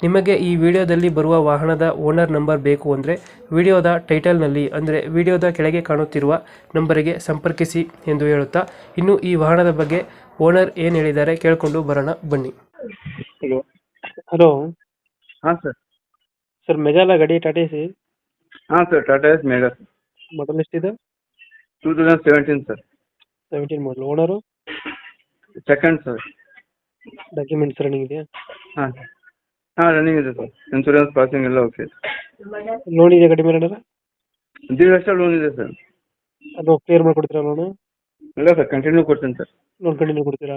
ನಿಮಗೆ ಈ ವಿಡಿಯೋದಲ್ಲಿ ಬರುವ ವಾಹನದ ಓನರ್ ನಂಬರ್ ಬೇಕು ಅಂದರೆ ವಿಡಿಯೋದ ಟೈಟಲ್ನಲ್ಲಿ ಅಂದರೆ ವಿಡಿಯೋದ ಕೆಳಗೆ ಕಾಣುತ್ತಿರುವ ನಂಬರಿಗೆ ಸಂಪರ್ಕಿಸಿ ಎಂದು ಹೇಳುತ್ತಾ ಇನ್ನು ಈ ವಾಹನದ ಬಗ್ಗೆ ಓನರ್ ಏನು ಹೇಳಿದ್ದಾರೆ ಕೇಳಿಕೊಂಡು ಬರೋಣ ಬನ್ನಿ. ಹಲೋ. ಹಲೋ. ಹಾಂ ಸರ್ ಸರ್ ಮೆಜಾಲ ಗಾಡಿ ಟಾಟಾ ಸಿ ಹಾಂ sir Tata ace mega sir model ಎಷ್ಟಿದೆ? Two thousand seventeen sir seventeen model owner second sir documents running ಇದೆಯಾ ಹಾಂ ಹಾಂ ರನ್ನಿಂಗ್ ಇದೆ ಸರ್ ಇನ್ಸೂರೆನ್ಸ್ ಪಾಸಿಂಗ್ ಎಲ್ಲ ಓಕೆ ಲೋನ್ ಇದೆ ಕಡಿಮೆ ಏನಾರ? ಹದಿನೈದು ಲಕ್ಷ ಲೋನ್ ಇದೆ ಸರ್ ಅದು ಕ್ಲಿಯರ್ ಮಾಡಿಕೊಡ್ತೀರಾ ಲೋನು ಇಲ್ಲ ಸರ್ ಕಂಟಿನ್ಯೂ ಕೊಡ್ತೀನಿ ಸರ್ ಲೋನ್ ಕಂಟಿನ್ಯೂ ಕೊಡ್ತೀರಾ?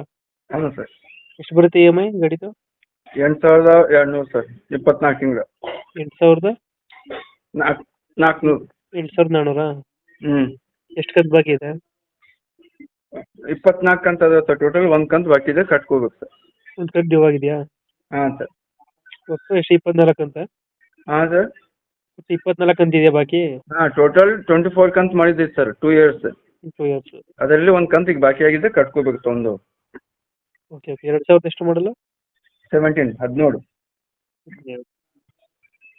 ಹೌದು ಸರ್ ಎಷ್ಟು ಬರುತ್ತೆ ಇ ಎಂ ಐ ಗಾಡಿದು? ಎಂಟು ಸಾವಿರದ ಎರಡು ನೂರು ಸರ್ ಇಪ್ಪತ್ನಾಲ್ಕು ತಿಂಗಳು. ಎಂಟು ಸಾವಿರದ? ನಾಲ್ಕು ನಾಲ್ಕುನೂರು ಎಂಟು ಸಾವಿರದ ನಾನ್ನೂರಾ ಹ್ಞೂ ಎಷ್ಟು ಕಂತು ಬಾಕಿ ಇದೆ? ಇಪ್ಪತ್ನಾಲ್ಕು ಕಂತು ಅದಾವೆ ಸರ್ ಟೋಟಲ್ ಒಂದು ಕಂತು ಬಾಕಿ ಇದೆ ಕಟ್ಕೋಬೇಕು ಸರ್ ಒಂದು ಕಂತು ಡ್ಯೂ ಆಗಿದೆಯಾ? ಹಾಂ ಸರ್ ಒಟ್ಟು ಎಷ್ಟು ಇಪ್ಪತ್ನಾಲ್ಕು ಅಂತ? ಹಾಂ ಸರ್ ಒಟ್ಟು ಇಪ್ಪತ್ನಾಲ್ಕು ಅಂತ ಇದೆಯಾ ಬಾಕಿ? ಹಾಂ ಟೋಟಲ್ ಟ್ವೆಂಟಿ ಫೋರ್ ಕಂತು ಮಾಡಿದ್ದೀವಿ sir two years two years ಅದರಲ್ಲಿ ಒಂದು ಕಂತು ಈಗ ಬಾಕಿ ಆಗಿದೆ ಕಟ್ಕೋಬೇಕು ತೊಂದು. ಓಕೆ ಓಕೆ ಎರಡು ಸಾವಿರದ ಎಷ್ಟು ಮಾಡಲು ಸೆವೆಂಟೀನ್ ಹದಿನೇಳು.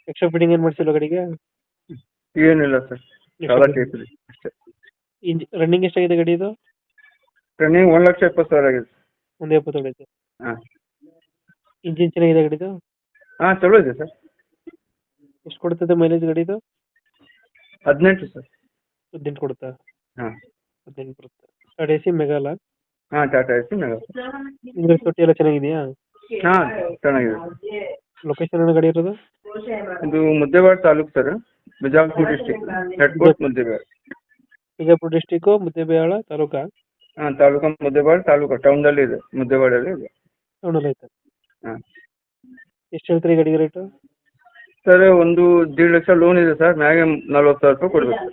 ಎಕ್ಸ್ಟ್ರಾ ಫಿಟ್ಟಿಂಗ್ ಏನು ಮಾಡಿಸಿಲ್ಲ ಗಾಡಿಗೆ? ಏನಿಲ್ಲ ಸರ್ ಸಾಲ ಟೈಪ್ ಇದೆ ಅಷ್ಟೇ. ಇಂಜ್ ರನ್ನಿಂಗ್ ಎಷ್ಟಾಗಿದೆ ಗಾಡಿ ಇದು ರನ್ನಿಂಗ್ ಒಂದು ಲಕ್ಷ ಇಪ್ಪತ್ತು ಸಾವಿರ ಆಗಿದೆ ಒಂದು ಎಪ್ಪತ್ತೇಳು ಐತೆ ಹಾಂ. ಇಂಜಿನ್ ಚೆನ್ನಾಗಿದೆ ಗಾಡಿದು? ಹಾಂ ಚಲೋ ಇದೆ ಸರ್. ಎಷ್ಟು ಕೊಡ್ತದೆ ಮೈಲೇಜ್ ಗಾಡಿದು? ಹದಿನೆಂಟು ಸರ್. ಹದಿನೆಂಟು ಕೊಡುತ್ತಾ? ಹಾಂ. ಹದಿನೆಂಟು ಬರುತ್ತೆ. ಟಾಟಾ ಎ ಸಿ ಮೆಗಾಲ ಹಾಂ ಟಾಟಾ ಎಸಿ ಮೆಗಾ ಇಂಗ್ಲಿಷ್ ತೊಟ್ಟಿ ಎಲ್ಲ ಚೆನ್ನಾಗಿದೆಯಾ? ಹಾಂ ಚೆನ್ನಾಗಿದೆ. ಲೊಕೇಶನ್ ಏನೋ ಗಾಡಿ ಇರೋದು? ಇದು Muddewad taluk sir. Bijapur district head court Muddewad. Bijapur district Muddebihal taluka? ಹಾಂ ತಾಲೂಕು ಮುದ್ದೇವಾಡ ತಾಲೂಕು. ಟೌನ್ದಲ್ಲಿ ಇದೆ. ಮುದ್ದೇವಾಡಲ್ಲಿ ಇದೆ. ಟೌನಲ್ಲಿ ಐತೆ. ಹಾಂ. ಎಷ್ಟು ಹೇಳ್ತೀರಿ ಗಾಡಿಗೆ ರೇಟು ಸರ್ ಒಂದು ದೇಡ್ ಲಕ್ಷ ಲೋನ್ ಇದೆ ಸರ್ ಮ್ಯಾಗೆ ನಲ್ವತ್ತು ಸಾವಿರ ರೂಪಾಯಿ ಕೊಡ್ಬೇಕು.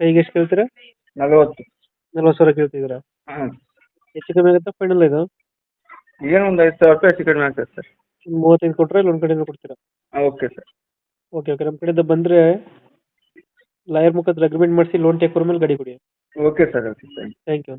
ಕೈಗೆ ಎಷ್ಟು ಕೇಳ್ತೀರಾ? ನಲ್ವತ್ತು. ನಲ್ವತ್ತು ಸಾವಿರ ಕೇಳ್ತಿದ್ದೀರಾ? ಹಾಂ ಹೆಚ್ಚು ಕಮ್ಮಿ ಆಗುತ್ತಾ ಫೈನಲ್ ಇದು? ಏನು ಒಂದು ಐದು ಸಾವಿರ ರೂಪಾಯಿ ಹೆಚ್ಚು ಕಡಿಮೆ ಆಗ್ತದೆ ಸರ್. ಮೂವತ್ತೈದು ಕೊಟ್ಟರೆ ಲೋನ್ ಕಡೆಯಿಂದ ಕೊಡ್ತೀರಾ? Okay sir. Okay okay. ನಮ್ಮ ಕಡೆಯಿಂದ ಬಂದರೆ ಲಾಯರ್ ಮುಖಾಂತರ ಅಗ್ರಿಮೆಂಟ್ ಮಾಡಿಸಿ ಲೋನ್ ಟೇಕ್ ಮೇಲೆ ಗಾಡಿ ಕೊಡಿ. Okay sir okay sir. Thank you